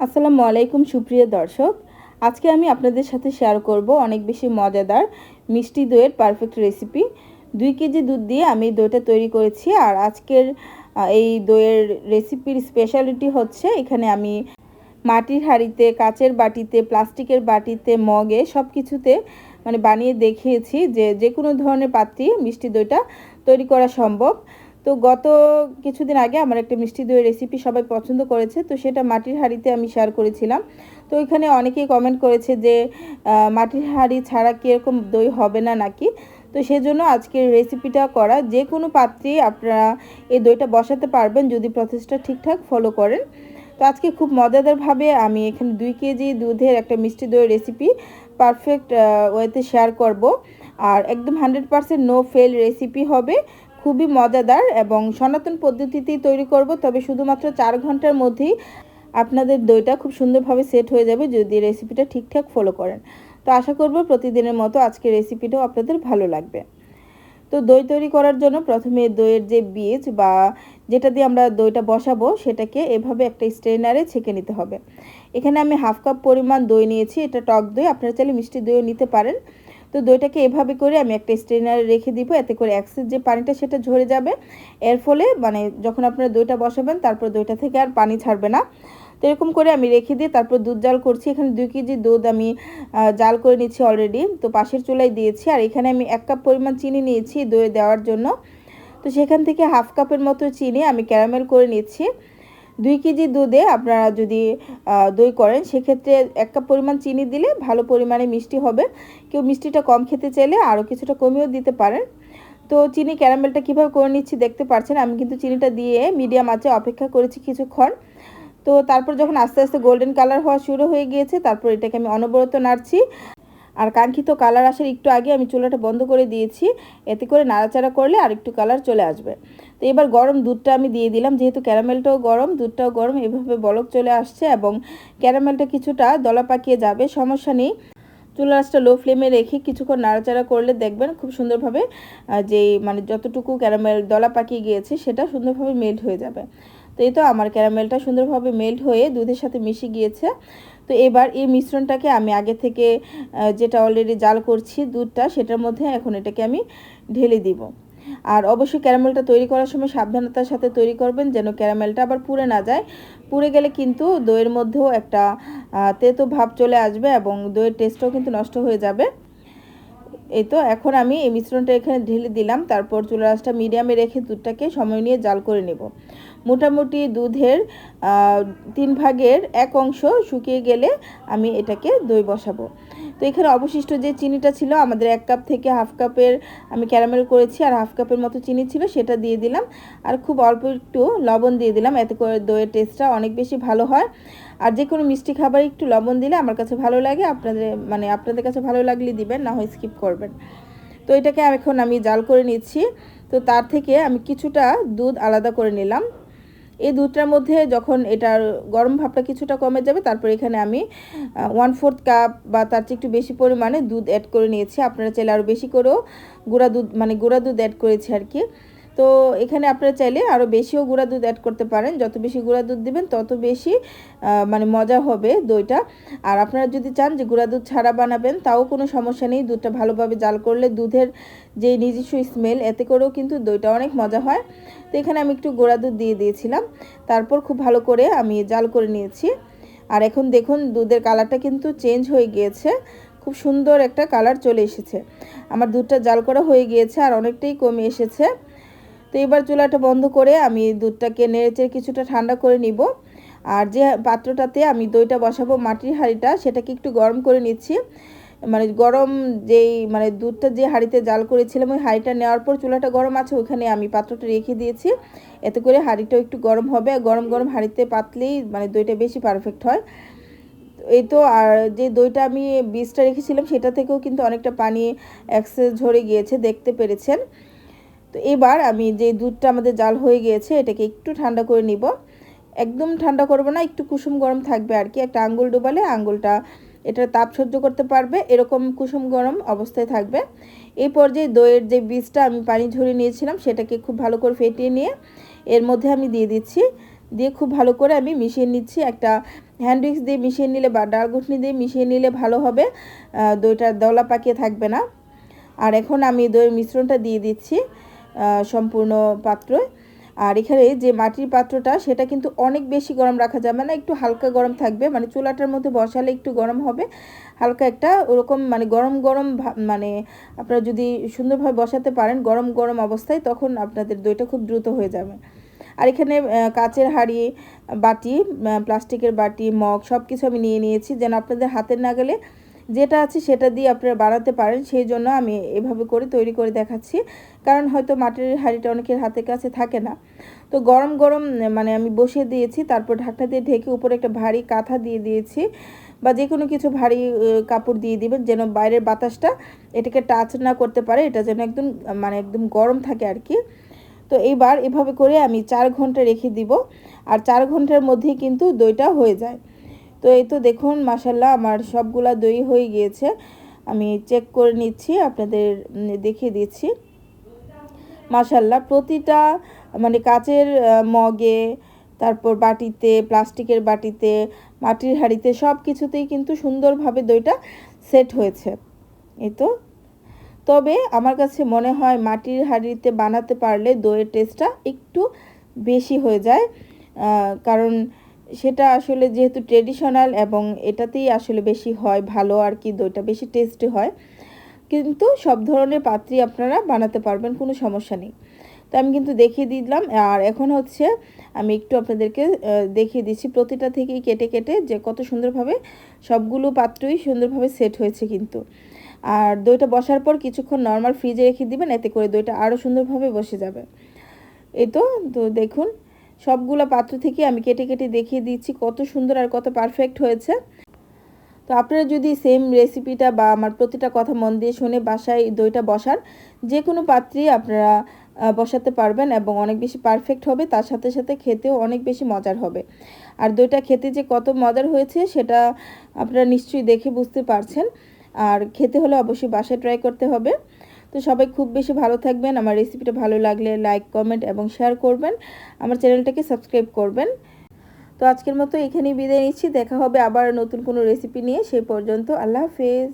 আসসালামু আলাইকুম, সুপ্রিয় দর্শক। আজকে আমি আপনাদের সাথে শেয়ার করব অনেক বেশি মজাদার মিষ্টি দইয়ের পারফেক্ট রেসিপি দুই কেজি দুধ দিয়ে আমি দইটা তৈরি করেছি আর আজকের এই দইয়ের রেসিপির স্পেশালিটি হচ্ছে এখানে আমি মাটির হাঁড়িতে, কাচের বাটিতে, প্লাস্টিকের বাটিতে, মগে সব কিছুতে মানে বানিয়ে দেখিয়েছি যে যে কোনো ধরনের পাত্রে মিষ্টি দইটা তৈরি করা সম্ভব। তো গত কিছুদিন আগে আমার একটা মিষ্টি দইয়ের রেসিপি সবাই পছন্দ করেছে, তো সেটা মাটির হাঁড়িতে আমি শেয়ার করেছিলাম। তো এখানে অনেকেই কমেন্ট করেছে যে মাটির হাঁড়ি ছাড়া কীরকম দই হবে না নাকি? তো সেজন্য আজকের রেসিপিটা করা, যে কোনো পাত্রে আপনারা এই দইটা বসাতে পারবেন যদি প্রসেসটা ঠিকঠাক ফলো করেন। তো আজকে খুব মজাদারভাবে আমি এখানে দুই কেজি দুধের একটা মিষ্টি দইয়ের রেসিপি পারফেক্ট ওয়েতে শেয়ার করব। আর একদম hundred percent no fail recipe হবে। খুবই মজাদার এবং সনাতন পদ্ধতিতেই তৈরি করব, তবে শুধুমাত্র চার ঘণ্টার মধ্যেই আপনাদের দইটা খুব সুন্দরভাবে সেট হয়ে যাবে যদি রেসিপিটা ঠিকঠাক ফলো করেন। তো আশা করব প্রতিদিনের মতো আজকের রেসিপিটাও আপনাদের ভালো লাগবে। তো দই তৈরি করার জন্য প্রথমে দইয়ের যে বীজ বা যেটা দিয়ে আমরা দইটা বসাবো, সেটাকে এভাবে একটা স্ট্রেনারে ছেঁকে নিতে হবে। এখানে আমি হাফ কাপ পরিমাণ দই নিয়েছি, এটা টক দই, আপনারা চাইলে মিষ্টি দইও নিতে পারেন। তো দইটাকে এভাবে করে আমি একটা স্ট্রেনারে রেখে দিব, এতে করে অ্যাক্সেস যে পানিটা সেটা ঝরে যাবে। এর ফলে মানে যখন আপনারা দইটা বসাবেন, তারপর দইটা থেকে আর পানি ছাড়বে না। তো এরকম করে আমি রেখে দিয়ে তারপর দুধ জাল করছি। এখানে দুই কেজি দুধ আমি জাল করে নিচ্ছি অলরেডি তো পাশের চুলায় দিয়েছি। আর এখানে আমি এক কাপ পরিমাণ চিনি নিয়েছি দই দেওয়ার জন্য। তো সেখান থেকে হাফ কাপের মতো চিনি আমি ক্যারামেল করে নিচ্ছি। দুই কেজি দুধে আপনারা যদি দই করেন, সেক্ষেত্রে এক কাপ পরিমাণ চিনি দিলে ভালো পরিমাণে মিষ্টি হবে। কেউ মিষ্টিটা কম খেতে চাইলে আরও কিছুটা কমিয়েও দিতে পারেন। তো চিনি ক্যারামেলটা কীভাবে করে নিচ্ছি দেখতে পাচ্ছেন আমি কিন্তু চিনিটা দিয়ে মিডিয়াম আঁচে অপেক্ষা করেছি কিছুক্ষণ। তো তারপর যখন আস্তে আস্তে গোল্ডেন কালার হওয়া শুরু হয়ে গিয়েছে, তারপর এটাকে আমি অনবরত নাড়ছি। আর কাঙ্ক্ষিত কালার আসার একটু আগে আমি চুলাটা বন্ধ করে দিয়েছি। এতে করে নাড়াচাড়া করলে আর একটু কালার চলে আসবে। তো এবার গরম দুধটা আমি দিয়ে দিলাম, যেহেতু ক্যারামেলটাও গরম, দুধটাও গরম, এভাবে বলক চলে আসছে এবং ক্যারামেলটা কিছুটা দলা পাকিয়ে যাবে, সমস্যা নেই। চুলা আঁচটা লো ফ্লেমে রেখে কিছুক্ষণ নাড়াচাড়া করলে দেখবেন খুব সুন্দরভাবে যে মানে যতটুকু ক্যারামেল দলা পাকিয়ে গিয়েছে, সেটা সুন্দরভাবে মেল্ট হয়ে যাবে। তো এই তো আমার ক্যারামেলটা সুন্দরভাবে মেল্ট হয়ে দুধের সাথে মিশে গিয়েছে। তো এবার এই মিশ্রণটাকে আমি আগে থেকে যেটা অলরেডি জাল করছি দুধটা, সেটার মধ্যে এখন এটাকে আমি ঢেলে দিব। আর অবশ্যই ক্যারামেলটা তৈরি করার সময় সাবধানতার সাথে তৈরি করবেন যেন ক্যারামেলটা আবার পুড়ে না যায়। পুড়ে গেলে কিন্তু দইয়ের মধ্যেও একটা তেতো ভাব চলে আসবে এবং দইয়ের টেস্টও কিন্তু নষ্ট হয়ে যাবে। এই তো এখন আমি এই মিশ্রণটা এখানে ঢেলে দিলাম। তারপর চুলা আঁচটা মিডিয়ামে রেখে দুধটাকে সময় নিয়ে জাল করে নেব। মোটামুটি দুধের তিন ভাগের এক অংশ শুকিয়ে গেলে আমি এটাকে দই বসাবো। তো এখানে অবশিষ্ট যে চিনিটা ছিল, আমাদের এক কাপ থেকে হাফ কাপের আমি ক্যারামেল করেছি আর হাফ কাপের মতো চিনি ছিল, সেটা দিয়ে দিলাম। আর খুব অল্প একটু লবণ দিয়ে দিলাম, এতে করে দইয়ের টেস্টটা অনেক বেশি ভালো হয়। আর যে কোনো মিষ্টি খাবার একটু লবণ দিলে আমার কাছে ভালো লাগে, আপনাদের মানে আপনাদের কাছে ভালো লাগলে দিবেন, না হয় স্কিপ করবেন। তো এটাকে এখন আমি জাল করে নিচ্ছি। তো তার থেকে আমি কিছুটা দুধ আলাদা করে নিলাম। এই দুধটার মধ্যে যখন এটার গরম ভাবটা কিছুটা কমে যাবে, তারপর এখানে আমি ওয়ান ফোর্থ কাপ বা তার চেয়ে একটু বেশি পরিমাণে দুধ অ্যাড করে নিয়েছি। আপনারা চাইলে আরও বেশি করেও গুঁড়া দুধ মানে গুঁড়া দুধ অ্যাড করেছি আর কি। তো এখানে আপনারা চাইলে আরও বেশিও গুঁড়া দুধ অ্যাড করতে পারেন। যত বেশি গুঁড়া দুধ দিবেন, তত বেশি মানে মজা হবে দইটা। আর আপনারা যদি চান যে গুঁড়া দুধ ছাড়া বানাবেন, তাও কোনো সমস্যা নেই। দুধটা ভালোভাবে জাল করলে দুধের যে নিজস্ব স্মেল এতে করেও কিন্তু দইটা অনেক মজা হয়। তো এখানে আমি একটু গুঁড়া দুধ দিয়ে দিয়েছিলাম। তারপর খুব ভালো করে আমি জাল করে নিয়েছি। আর এখন দেখুন, দুধের কালারটা কিন্তু চেঞ্জ হয়ে গিয়েছে। খুব সুন্দর একটা কালার চলে এসেছে। আমার দুধটা জাল করা হয়ে গিয়েছে আর অনেকটাই কমে এসেছে। তো এবার চুলাটা বন্ধ করে আমি দুধটাকে নেড়েচেড়ে কিছুটা ঠান্ডা করে নিব। আর যে পাত্রটাতে আমি দইটা বসাবো, মাটির হাঁড়িটা, সেটাকে একটু গরম করে নিচ্ছি। মানে গরম যেই মানে দুধটা যে হাঁড়িতে জাল করেছিলাম, ওই হাঁড়িটা নেওয়ার পর চুলাটা গরম আছে ওখানে আমি পাত্রটা রেখে দিয়েছি। এতে করে হাঁড়িটাও একটু গরম হবে। গরম গরম হাঁড়িতে পাতলেই মানে দইটা বেশি পারফেক্ট হয়। এই তো, আর যে দইটা আমি বীজটা রেখেছিলাম, সেটা থেকেও কিন্তু অনেকটা পানি অ্যাক্সেস ঝরে গিয়েছে, দেখতে পেরেছেন। তো এবার আমি যে দুধটা আমাদের জাল হয়ে গিয়েছে, এটাকে একটু ঠান্ডা করে নিব। একদম ঠান্ডা করব না, একটু কুসুম গরম থাকবে আর কি। একটা আঙ্গুল ডুবালে আঙ্গুলটা এটা তাপ সহ্য করতে পারবে, এরকম কুসুম গরম অবস্থায় থাকবে। এই পর্যায়ে দইয়ের যে বীজটা আমি পানি ঝরিয়ে নিয়েছিলাম, সেটাকে খুব ভালো করে ফেটিয়ে নিয়ে এর মধ্যে আমি দিয়ে দিচ্ছি। দিয়ে খুব ভালো করে আমি মিশিয়ে নিচ্ছি একটা হ্যান্ড উইক্স দিয়ে মিশিয়ে নিলে বা ডাল ঘুটনি দিয়ে মিশিয়ে নিলে ভালো হবে। দইটা দলা পাকিয়ে থাকবে না। আর এখন আমি দইয়ের মিশ্রণটা দিয়ে দিচ্ছি। সম্পূর্ণ পাত্রে। আর এখানে যে মাটির পাত্রটা, সেটা কিন্তু অনেক বেশি গরম রাখা যাবে না, একটু হালকা গরম থাকবে। মানে চুলাটার মধ্যে বসালে একটু গরম হবে। হালকা একটা ওরকম মানে গরম গরম মানে আপনারা যদি সুন্দরভাবে বসাতে পারেন গরম গরম অবস্থায়, তখন আপনাদের দইটা খুব দ্রুত হয়ে যাবে। আর এখানে কাচের হাঁড়ি, বাটি প্লাস্টিকের বাটি, মগ সব কিছু আমি নিয়ে নিয়েছি। যেন আপনাদের হাতের নাগালে যেটা আছে সেটা দিয়ে আপনারা বানাতে পারেন, সেই জন্য আমি এভাবে করে তৈরি করে দেখাচ্ছি। কারণ হয়তো মাটির হাঁড়িটা অনেকের হাতের কাছে থাকে না। তো গরম গরম মানে আমি বসিয়ে দিয়েছি, তারপর ঢাকনা দিয়ে ঢেকে উপরে একটা ভারী কাঁথা দিয়ে দিয়েছি বা যে কোনো কিছু ভারী কাপড় দিয়ে দিবেন, যেন বাইরের বাতাসটা এটাকে টাচ না করতে পারে, এটা যেন একদম মানে একদম গরম থাকে আর কি। তো এইবার এভাবে করে আমি চার ঘণ্টা রেখে দিব, আর চার ঘণ্টার মধ্যেই কিন্তু দইটা হয়ে যায়। তো এই তো দেখুন মাসাল্লাহ আমার সবগুলা দই হয়ে গিয়েছে। আমি চেক করে নিচ্ছি, আপনাদের দেখিয়ে দিচ্ছি। মাসাল্লাহ প্রতিটা মানে কাচের মগে, তারপর বাটিতে, প্লাস্টিকের বাটিতে, মাটির হাঁড়িতে সব কিছুতেই কিন্তু সুন্দরভাবে দইটা সেট হয়েছে। এই তো। তবে আমার কাছে মনে হয় মাটির হাঁড়িতে বানাতে পারলে দইয়ের টেস্টটা একটু বেশি হয়ে যায় কারণ সেটা আসলে যেহেতু ট্রেডিশনাল এবং এটাতেই আসলে বেশি হয় ভালো আর কি দইটা বেশি টেস্টি হয়। কিন্তু সব ধরনের পাত্রই আপনারা বানাতে পারবেন, কোনো সমস্যা নেই। তো আমি কিন্তু দেখিয়ে দিলাম, আর এখন হচ্ছে আমি একটু আপনাদেরকে দেখিয়ে দিচ্ছি প্রতিটা থেকেই কেটে কেটে যে কত সুন্দরভাবে সবগুলো পাত্রই সুন্দরভাবে সেট হয়েছে কিন্তু। আর দইটা বসার পর কিছুক্ষণ নর্মাল ফ্রিজে রেখে দিবেন, এতে করে দইটা আরও সুন্দরভাবে বসে যাবে। এই তো তো দেখুন সবগুলো পাত্র থেকে আমি কেটে কেটে দেখিয়ে দিচ্ছি কত সুন্দর আর কত পারফেক্ট হয়েছে। তো আপনারা যদি সেম রেসিপিটা বা আমার প্রতিটা কথা মন দিয়ে শুনে বাসায় দইটা বসান যে কোনো পাত্রেই আপনারা বসাতে পারবেন এবং অনেক বেশি পারফেক্ট হবে, তার সাথে সাথে খেতেও অনেক বেশি মজার হবে। আর দইটা খেতে যে কত মজার হয়েছে, সেটা আপনারা নিশ্চয়ই দেখে বুঝতে পারছেন। আর খেতে হলে অবশ্যই বাসায় ট্রাই করতে হবে। তো সবাই খুব বেশি ভালো থাকবেন, আমার রেসিপিটা ভালো লাগলে লাইক কমেন্ট এবং শেয়ার করবেন, আমার চ্যানেলটাকে সাবস্ক্রাইব করবেন। তো আজকের মতো এখানেই বিদায় নিচ্ছি, দেখা হবে আবার নতুন কোনো রেসিপি নিয়ে, সেই পর্যন্ত আল্লাহ হাফেজ।